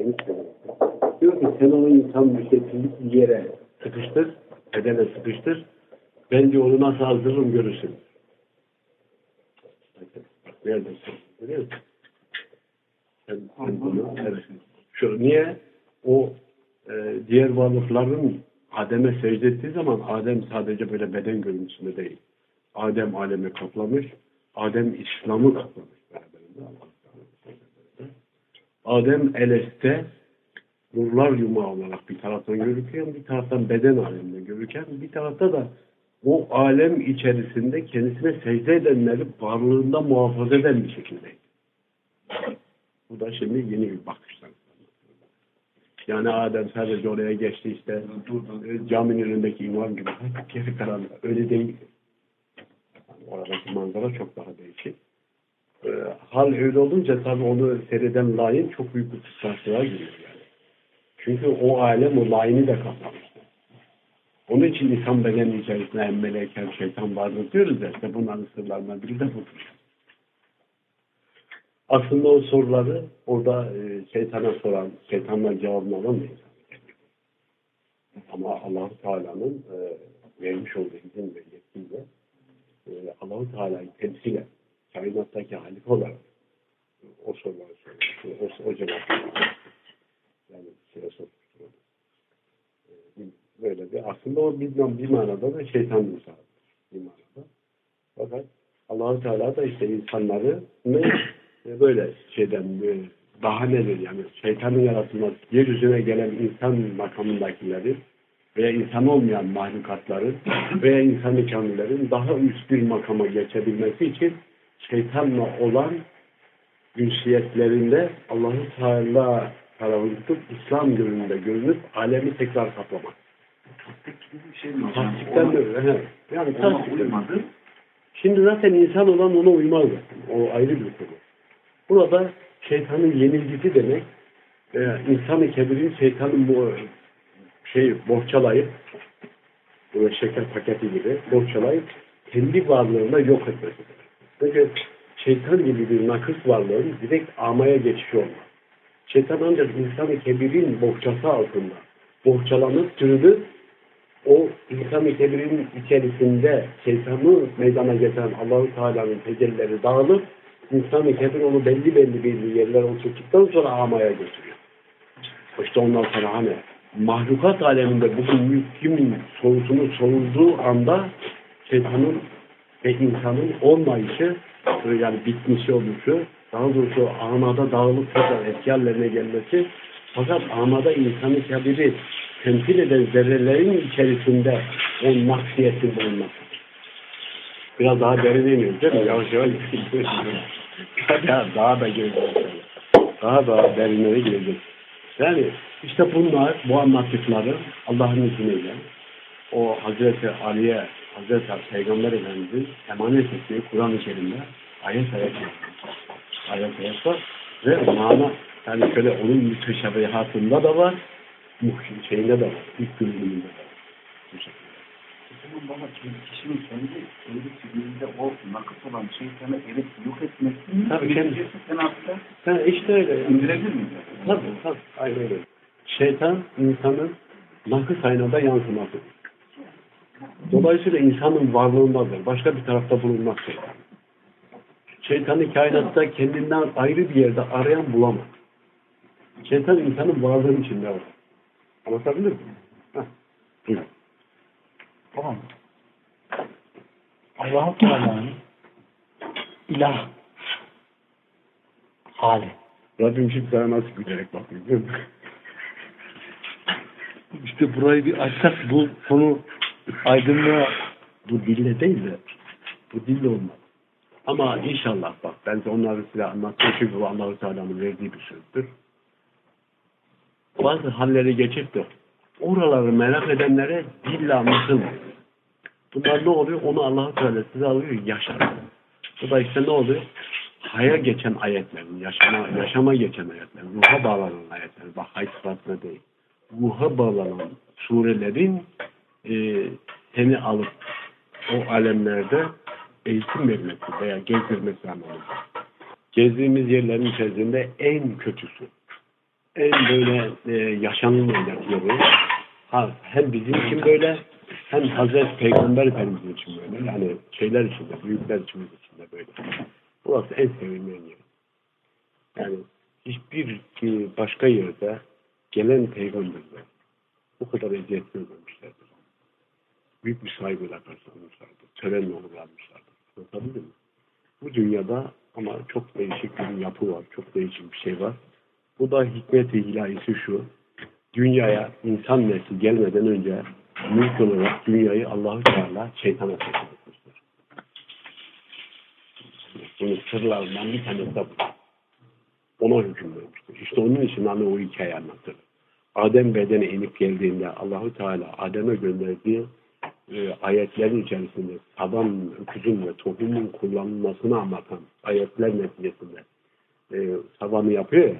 Temiz bedene. Diyor ki sen onu insan müstesillik bir yere sıkıştır, bedene sıkıştır. Ben diyor onu nasıl hazırlarım görürsün. Bak neredesin? Görüyor musun? Sen, sen bunu. Şu, niye? O e, diğer varlıkların Adem'e secde ettiği zaman Adem sadece böyle beden görüntüsünde değil. Adem alemi kaplamış. Adem İslam'ı kaplamış. beraberinde Allah Teala. Adem eleste nurlar yumağı olarak bir taraftan görürken bir taraftan beden aleminde görürken bir tarafta da o alem içerisinde kendisine secde edenleri varlığında muhafaza eden bir şekilde. Bu da şimdi yeni bir bakışlar. Yani Adem sadece oraya geçti işte caminin önündeki imam gibi geri karanlık. Öyle değil. Oradaki manzara çok daha değişik. Hal öyle olunca tabii onu seyreden layın çok büyük bir kıskançlığa giriyor yani. Çünkü o alem o layını da kaplamıştı. Onun için insan bedeni içerisinde hem melek hem şeytan vardır diyoruz ya işte bunların sırlarından biri de budur. Aslında o soruları orada e, şeytana soran, şeytandan cevabını insan. Ama allah Teala'nın e, vermiş olduğu izin ve yetkiyle allah Teala'yı temsilen kainattaki halife olarak o soruları soruyor. O, o cevapları yani şeye sormuştur. E, böyle bir aslında o bir, bir manada da şeytan müsaade. Bir manada. Fakat allah Teala da işte insanları ne e, böyle şeyden e, daha nedir yani şeytanın yaratılması yeryüzüne gelen insan makamındakileri veya insan olmayan mahlukatların veya insan kamillerin daha üst bir makama geçebilmesi için şeytanla olan ünsiyetlerinde Allah-u Teala tarafını tutup İslam yönünde görünüp alemi tekrar kaplamak. Tasdik gibi bir şey mi hocam? Tasdikten de Ona- öyle. he. Yani Ona tasdikten. uymadı. Şimdi zaten insan olan ona uymaz zaten. O ayrı bir konu. Burada şeytanın yenilgisi demek e, insan-ı kebirin şeytanın bu şey borçalayıp böyle şeker paketi gibi borçalayıp kendi varlığında yok etmesi. Çünkü şeytan gibi bir nakıs varlığın direkt amaya geçişi olmaz. Şeytan ancak insan-ı kebirin bohçası altında bohçalanıp sürülüp o insan-ı kebirin içerisinde şeytanı meydana getiren Allahu Teala'nın tecellileri dağılıp insan-ı kebir onu belli belli belli yerlere oturttuktan sonra amaya götürüyor. İşte ondan sonra hani mahlukat aleminde bugün mülkün sorusunun sorulduğu anda şeytanın ve insanın olmayışı yani bitmişi oluşu daha doğrusu amada dağılıp tekrar etki hallerine gelmesi fakat amada insanı kebiri temsil eden zerrelerin içerisinde o maksiyetin bulunması. Biraz daha derin iniyoruz değil mi? Yavaş yavaş daha, daha da gireceğiz. Daha da derinlere gireceğiz. Yani işte bunlar, bu anlattıkları Allah'ın izniyle o Hazreti Ali'ye, Hazreti Peygamber Efendimiz'in emanet ettiği Kur'an-ı Kerim'de ayet ayet yazmış. Ayet ayet var. Ve mana, yani şöyle onun müteşabihatında da var, muhkim şeyinde de var, ilk bölümünde de var. Bu şekilde. Zaman baba kişinin kendi kendi fiilinde o nakıs olan şeytanı erip yok etmesi? Tabii, kendi- Neticesi senatında Ha, işte öyle. indirebilir miyiz? Tabii tabii. Aynen öyle. Şeytan insanın nakıs aynada yansımasıdır. Dolayısıyla insanın varlığındadır. Başka bir tarafta bulunmaz şeytan. Şeytanı kainatta kendinden ayrı bir yerde arayan bulamaz. Şeytan insanın varlığının içinde var. Anlatabilir miyim? Heh. Buyurun. Tamam. Allah-u Teala'nın ilah hali. Rabbim şimdi sana nasıl gülerek bakıyor değil mi? İşte burayı bir açsak bu konu aydınlığa Bu dille değil de bu dille olmaz. Ama inşallah bak ben size onları size anlattım çünkü bu Allah-u Teala'nın verdiği bir sözdür. Bazı halleri geçip de oraları merak edenlere dille anlatılmıyor. Bunlar ne oluyor? Onu Allah-u Teala size alıyor, yaşar. Bu da işte ne oluyor? Haya geçen ayetlerin, yaşama, yaşama geçen ayetlerin, ruha bağlanan ayetlerin, bak hay sıfatına değil. Ruha bağlanan surelerin e, seni alıp o alemlerde eğitim vermesi veya gezdirmesi anlamında. Gezdiğimiz yerlerin içerisinde en kötüsü, en böyle e, yaşanılmayacak yeri. Ha, hem bizim için böyle hem Hazreti Peygamber Efendimiz için böyle. Yani şeyler için de, büyükler için de böyle. Burası en sevilmeyen yer. Yani hiçbir e, başka yerde gelen peygamberler bu kadar eziyet görmemişlerdir. Büyük bir saygıyla karşılanmışlardır. Törenle uğurlanmışlardır. Anlatabildim mi? Bu dünyada ama çok değişik bir yapı var. Çok değişik bir şey var. Bu da hikmet-i ilahisi şu. Dünyaya insan nesli gelmeden önce mülk olarak dünyayı Allahu Teala şeytana teslim etmiştir. Bunun sırlarından bir tanesi de bu. Ona hüküm vermiştir. İşte onun için hani o hikaye anlatır. Adem bedene inip geldiğinde Allahu Teala Adem'e gönderdiği e, ayetlerin içerisinde taban, öküzün ve tohumun kullanılmasını anlatan ayetler neticesinde e, tabanı yapıyor ya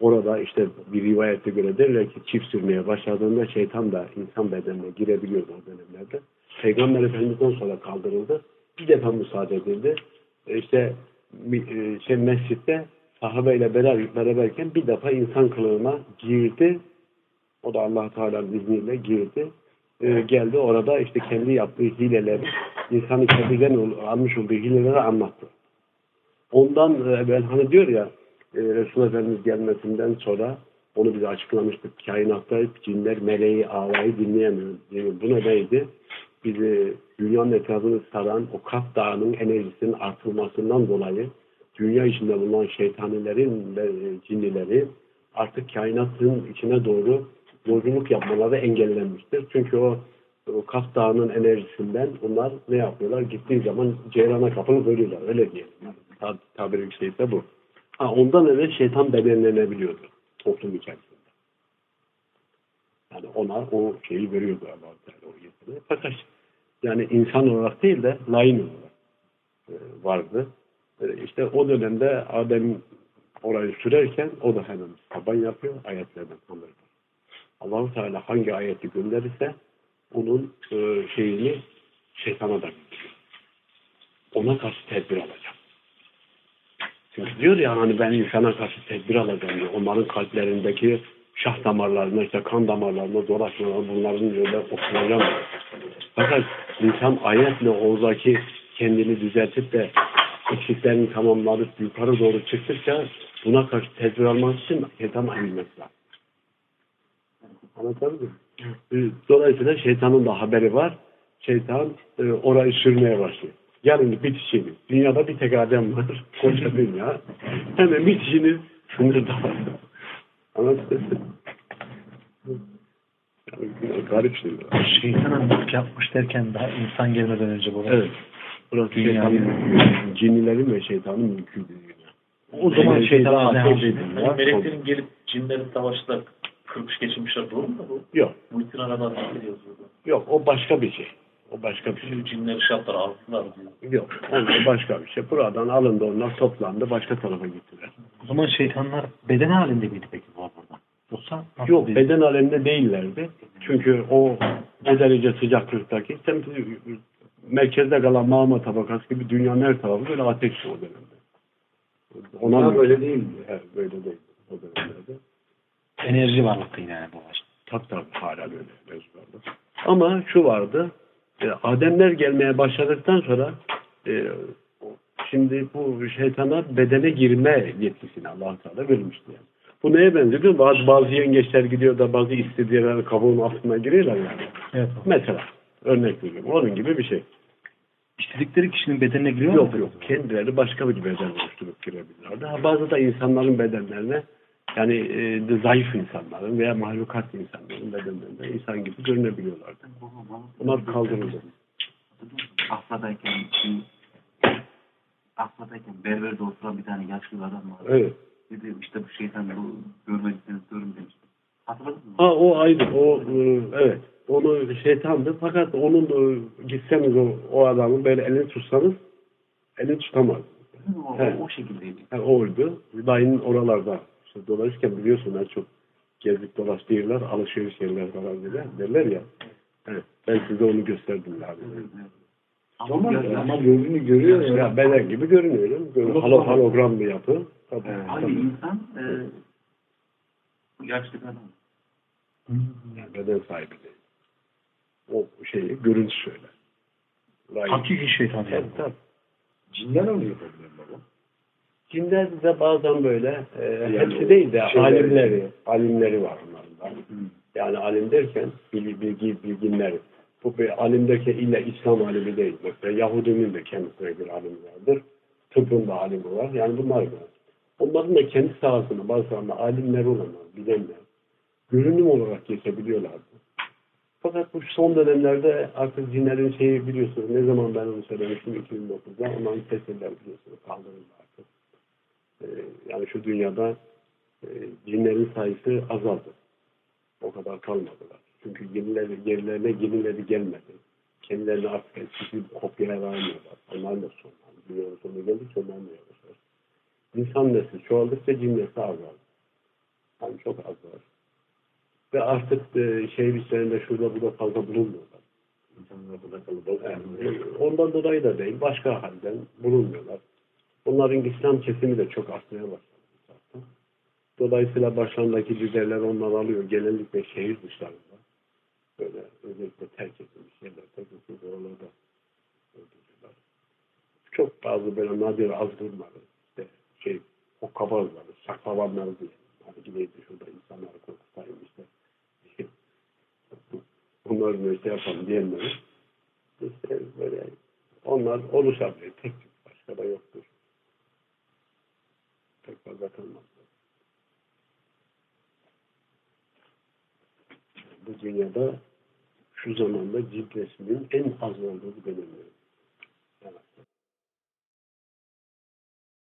orada işte bir rivayete göre derler ki çift sürmeye başladığında şeytan da insan bedenine girebiliyordu o dönemlerde. Peygamber Efendimiz'den sonra kaldırıldı. Bir defa müsaade edildi. E, işte e, şey mescitte sahabeyle beraber, beraberken bir defa insan kılığına girdi. O da allah Teala'nın izniyle girdi. E, geldi orada işte kendi yaptığı hileleri, insanı kendiden ol- almış olduğu hileleri anlattı. Ondan evvel hani diyor ya e, Resulullah Efendimiz gelmesinden sonra onu bize açıklamıştık. Kainatta cinler meleği, ağlayı dinleyemiyor. Yani bu nedeydi? Bizi dünyanın etrafını saran o Kaf Dağı'nın enerjisinin artılmasından dolayı dünya içinde bulunan şeytanilerin ve cinlileri artık kainatın içine doğru yolculuk yapmaları engellenmiştir. Çünkü o, o Kaf Dağı'nın enerjisinden onlar ne yapıyorlar? Gittiği zaman ceyrana kapılıp ölüyorlar. Öyle diyelim. Tab tabiri şeyse bu. Ha, ondan evvel şeytan bedenlenebiliyordu toplum içerisinde. Yani ona o şeyi veriyordu Allah Teala o yetini. Fakat yani insan olarak değil de lain olarak e, vardı. E, işte o dönemde Adem orayı sürerken o da hemen taban yapıyor ayetlerden anlıyor. Allahu Teala hangi ayeti gönderirse onun e, şeyini şeytana da gönderiyor. Ona karşı tedbir alacak. Çünkü diyor ya hani ben insana karşı tedbir alacağım diyor. Onların kalplerindeki şah damarlarına, işte kan damarlarına dolaşmalar bunların öyle oturacağım. Fakat insan ayetle oradaki kendini düzeltip de eksiklerini tamamlayıp yukarı doğru çıktıkça buna karşı tedbir almak için şeytan eğilmesi lazım. Anlatabildim mi? Dolayısıyla şeytanın da haberi var. Şeytan e, orayı sürmeye başlıyor. Yarın bitişini. Dünyada bir tek Adem var. Koca dünya. Hemen bitişini sınırda var. Anladın mı? Yani, garip şey. Şeytana mülk yapmış derken daha insan gelmeden önce bu. Evet. Burası Dünya şeytanın yani. mülkü. Cinnilerin ve şeytanın mülküydü. dünya. O zaman Yani şeytan ne. Hani meleklerin gelip cinlerin savaşta kırmış geçirmişler doğru mu bu? Yok. Muhittin Aradan bir şey yazıyordu. Yok. O başka bir şey. O başka bir şey. Cinleri şartlar aldılar diyor. Yok. O başka bir şey. Buradan alındı onlar toplandı. Başka tarafa gittiler. O zaman şeytanlar beden halinde miydi peki bu burada? Yoksa Yok bir- beden aleminde değillerdi. Çünkü o o derece sıcaklıktaki merkezde kalan mağma tabakası gibi dünyanın her tarafı böyle ateşli o dönemde. Ona Ama böyle değil mi? Evet, böyle değil o dönemlerde. Enerji varlıktı yani bu var. Tabii tabii hala böyle mevzularda. Ama şu vardı. E, Ademler gelmeye başladıktan sonra e, şimdi bu şeytana bedene girme yetkisini allah Teala vermişti yani. Bu neye benziyor? Bazı, bazı yengeçler gidiyor da bazı istediğleri kabuğun altına giriyorlar yani. Evet. Mesela örnek veriyorum. Onun gibi bir şey. İstedikleri kişinin bedenine giriyor Yok mu? yok. Kendileri başka bir beden oluşturup girebilirlerdi. Ha, bazı da insanların bedenlerine yani e, de zayıf insanların veya mahlukat insanların bedenlerinde insan gibi görünebiliyorlardı. Bunlar kaldırıldı. Afra'dayken şey, Afra'dayken berberde oturan bir tane yaşlı bir adam var. Evet. Dedi işte bu şeytan bu görmediyseniz görün demişti. Hatırladın mı? Ha o ayrı. O e, evet. Onu şeytandı. Fakat onun e, gitseniz o, o adamı böyle elini tutsanız elini tutamaz. O, o, o şekildeydi. Ha, oydu. Dayının oralarda işte dolaşırken biliyorsun ben çok gezdik dolaş değiller, alışveriş yerler falan derler, derler ya. Evet, ben size onu gösterdim abi. Ama, Ama gözünü görüyor ya. Ya beden gibi görünüyorum. Böyle halo hologram bir yapı. Tabii, Abi tabii. insan e, Yaşlı adam. Yani beden sahibi değil. O şeyi görüntü. Vay- Hakiki şeytan. Tabii, tabii. Cinden oluyor problem baba. Cinler de bazen böyle e, Yani hepsi değil de şeyler- alimleri, alimleri var onların da. Yani alim derken bilgi, bilgi bilginleri. Bu bir alim derken illa İslam alimi değil. Mesela Yahudinin de kendisine bir alimi vardır. Tıbbın da alimi var. Yani bunlar var. Onların da kendi sahasında bazılarında alimleri olanlar, bilenler, görünüm olarak geçebiliyorlardı. Fakat bu son dönemlerde artık cinlerin şeyi biliyorsunuz. Ne zaman ben onu söylemiştim 2009'da. Onların tesirler biliyorsunuz kaldırıldı Ee, yani şu dünyada e, cinlerin sayısı azaldı. O kadar kalmadılar. Çünkü yenileri, yerlerine yenileri gelmedi. Kendilerini artık eskisi kopyaya vermiyorlar. Onlar da son. Yani dünyanın sonu geldikçe onlar da yavaşlar. İnsan nesli çoğaldıkça cin nesli azaldı. Yani çok az var. Ve artık e, şehir içlerinde şurada burada fazla bulunmuyorlar. İnsanlar burada kalıp yani, ondan dolayı da değil, başka halden bulunmuyorlar. Onların İslam kesimi de çok artmaya başladı zaten. Dolayısıyla başlarındaki liderler onları alıyor. Genellikle şehir dışlarında. Böyle özellikle terk edilmiş yerler, terk edilmiş oralarda öldürüyorlar. Çok bazı böyle nadir azgınları, işte şey, o kabazları, saklavanları diye. Hani gideydi şurada insanları korkutayım işte. Bunları ne şey yapalım diyenleri. İşte böyle onlar oluşabilir. Tek başka da yoktur. Pek fazla kalmaz. Bu dünyada şu zamanda cilt resminin en az olduğu bir dönemleri.